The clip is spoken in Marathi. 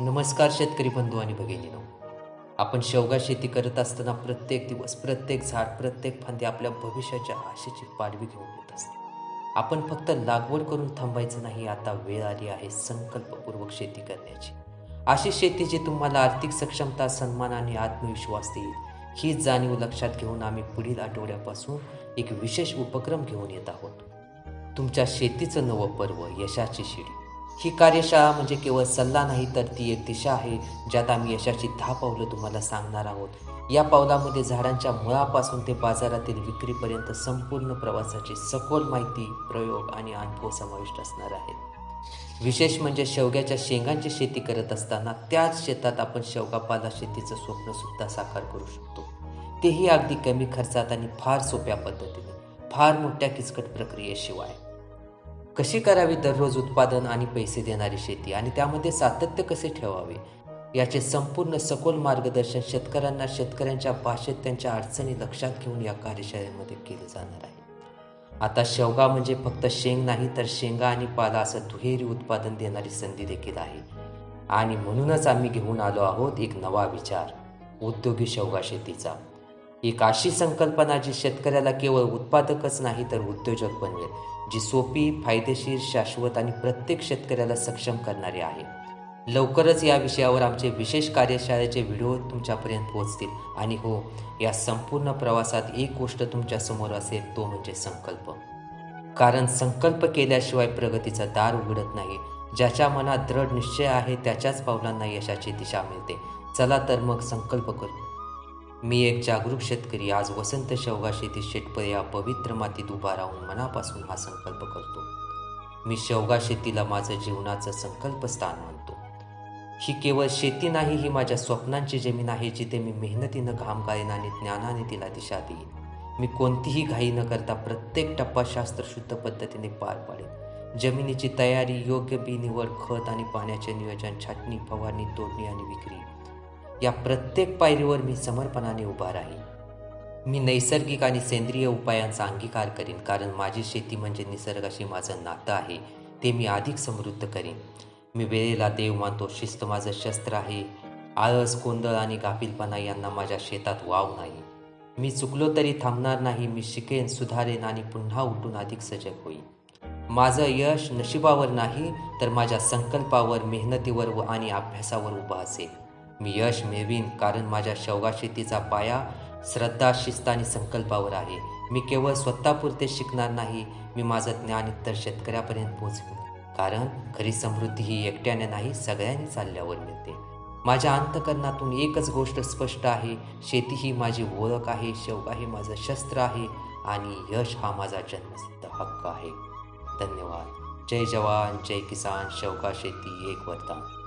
नमस्कार शेतकरी बंधू आणि भगिनीनो. आपण शेवगा शेती करत असताना प्रत्येक दिवस प्रत्येक झाड प्रत्येक फांदी आपल्या भविष्याच्या आशेची पाडवी घेऊन येत असते. आपण फक्त लागवड करून थांबायचं नाही आता वेळ आली आहे संकल्पपूर्वक शेती करण्याची. अशी शेती जी तुम्हाला आर्थिक सक्षमता सन्मान आणि आत्मविश्वास देईल ही जाणीव लक्षात घेऊन आम्ही पुढील आठवड्यापासून एक विशेष उपक्रम घेऊन येत आहोत. तुमच्या शेतीचं नवं पर्व यशाची शिडी. ही कार्यशाळा म्हणजे केवळ सल्ला नाही तर ती एक दिशा आहे ज्यात आम्ही यशाची दहा पावलं तुम्हाला सांगणार आहोत. या पावलामध्ये झाडांच्या मुळापासून ते बाजारातील विक्रीपर्यंत संपूर्ण प्रवासाची सखोल माहिती प्रयोग आणि अनुभव समाविष्ट असणार आहेत विशेष म्हणजे शेवग्याच्या शेंगांची शेती करत असताना त्याच शेतात आपण शेवगापाला शेतीचं स्वप्न सुद्धा साकार करू शकतो. तेही अगदी कमी खर्चात आणि फार सोप्या पद्धतीने फार मोठ्या किचकट प्रक्रियेशिवाय. कशी करावी दररोज उत्पादन आणि पैसे देणारी शेती? आणि त्यामध्ये सातत्य कसे ठेवावे? याचे संपूर्ण सखोल मार्गदर्शन शेतकऱ्यांना शेतकऱ्यांच्या भाषेत त्यांच्या अडचणी लक्षात घेऊन या कार्यशाळेमध्ये केले जाणार आहे. आता शेवगा म्हणजे फक्त शेंग नाही तर शेंगा आणि पाला असं दुहेरी उत्पादन देणारी संधी देखील आहे. आणि म्हणूनच आम्ही घेऊन आलो आहोत एक नवा विचार उद्योगी शेवगा शेतीचा. एक अशी संकल्पना जी शेतकऱ्याला केवळ उत्पादकच नाही तर उद्योजक बनवेल जी सोपी फायदेशीर शाश्वत आणि प्रत्येक शेतकऱ्याला सक्षम करणारी आहे. लवकरच या विषयावर आमचे विशेष कार्यशाळेचे व्हिडिओ तुमच्यापर्यंत पोहोचतील. आणि हो या संपूर्ण प्रवासात एक गोष्ट तुमच्यासमोर असेल तो म्हणजे संकल्प. कारण संकल्प केल्याशिवाय प्रगतीचा दार उघडत नाही. ज्याच्या मनात दृढ निश्चय आहे त्याच्याच पावलांना यशाची दिशा मिळते. चला तर मग संकल्प करू. मी एक जागरूक शेतकरी आज वसंत शेवगा शेती शेटपर या पवित्र मातीत उभा राहून मनापासून हा संकल्प करतो. मी शेवगा शेतीला माझं जीवनाचं संकल्पस्थान मानतो. ही केवळ शेती नाही ही माझ्या स्वप्नांची जमीन आहे जिथे मी मेहनतीनं घाम गाळीन आणि ज्ञानाने तिला दिशा देईन. मी कोणतीही घाई न करता प्रत्येक टप्पा शास्त्रशुद्ध पद्धतीने पार पाडेन. जमिनीची तयारी योग्य बी निवड खत आणि पाण्याचे नियोजन छाटणी फवारणी तोडणी आणि विक्री या प्रत्येक पायरीवर मी समर्पणाने उभा राहीन. मी नैसर्गिक आणि सेंद्रिय उपायांचा अंगीकार करीन कारण माझी शेती म्हणजे निसर्गाशी माझं नातं आहे ते मी अधिक समृद्ध करीन. मी वेळेला देव मानतो शिस्त माझं शस्त्र आहे आळस गोंधळ आणि गाफीलपणा यांना माझ्या शेतात वाव नाही. मी चुकलो तरी थांबणार नाही मी शिकेन सुधारेन आणि पुन्हा उठून अधिक सजग होईन. माझं यश नशिबावर नाही तर माझ्या संकल्पावर मेहनतीवर व आणि अभ्यासावर उभा असेल. मी यश मिळवीन कारण माझ्या शौगा शेतीचा पाया श्रद्धा शिस्त आणि संकल्पावर आहे. मी केवळ स्वतःपुरते शिकणार नाही मी माझं ज्ञान इतर शेतकऱ्यापर्यंत पोहोचवीन कारण खरी समृद्धी ही एकट्याने नाही सगळ्यांनी चालल्यावर मिळते. माझ्या अंतकरणातून एकच गोष्ट स्पष्ट आहे शेती ही माझी ओळख आहे शेवगा हे माझं शस्त्र आहे आणि यश हा माझा जन्मसिद्ध हक्क आहे. धन्यवाद. जय जवान जय किसान शेवगा शेती एक वरदान.